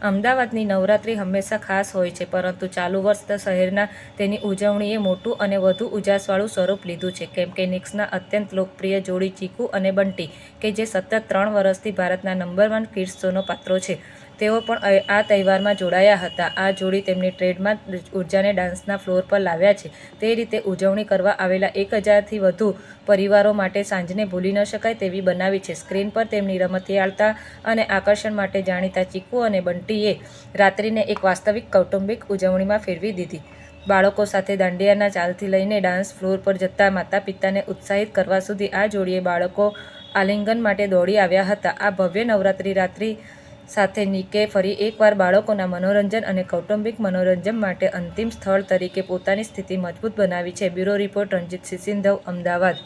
અમદાવાદની નવરાત્રિ હંમેશા ખાસ હોય છે, પરંતુ ચાલુ વર્ષ શહેરના તેની ઉજવણીએ મોટું અને વધુ ઉજાસવાળું સ્વરૂપ લીધું છે. કેમ કે નિક્સના અત્યંત લોકપ્રિય જોડી ચીકુ અને બંટી, કે જે સતત ત્રણ વર્ષથી ભારતના નંબર વન કિડ્સ શોનો પાત્રો છે. તેઓ પણ આ તહેવારમાં જોડાયા હતા. આ જોડી તેમની ટ્રેડમાં ઉર્જાને ડાન્સના ફ્લોર પર લાવ્યા છે. તે રીતે ઉજવણી કરવા આવેલા એક હજારથી વધુ પરિવારો માટે સાંજને ભૂલી ન શકાય તેવી બનાવી છે. સ્ક્રીન પર તેમની રમતિયાળતા અને આકર્ષણ માટે જાણીતા ચીકુ અને બંટીએ રાત્રિને એક વાસ્તવિક કૌટુંબિક ઉજવણીમાં ફેરવી દીધી. બાળકો સાથે દાંડિયાના ચાલથી લઈને ડાન્સ ફ્લોર પર જતા માતા પિતાને ઉત્સાહિત કરવા સુધી આ જોડીએ બાળકો આલિંગન માટે દોડી આવ્યા હતા. આ ભવ્ય નવરાત્રિ રાત્રિ સાથે નિકે ફરી એકવાર બાળકોના મનોરંજન અને કૌટુંબિક મનોરંજન માટે અંતિમ સ્થળ તરીકે પોતાની સ્થિતિ મજબૂત બનાવી છે. Bureau report Ranjit Sisindhav Ahmedabad.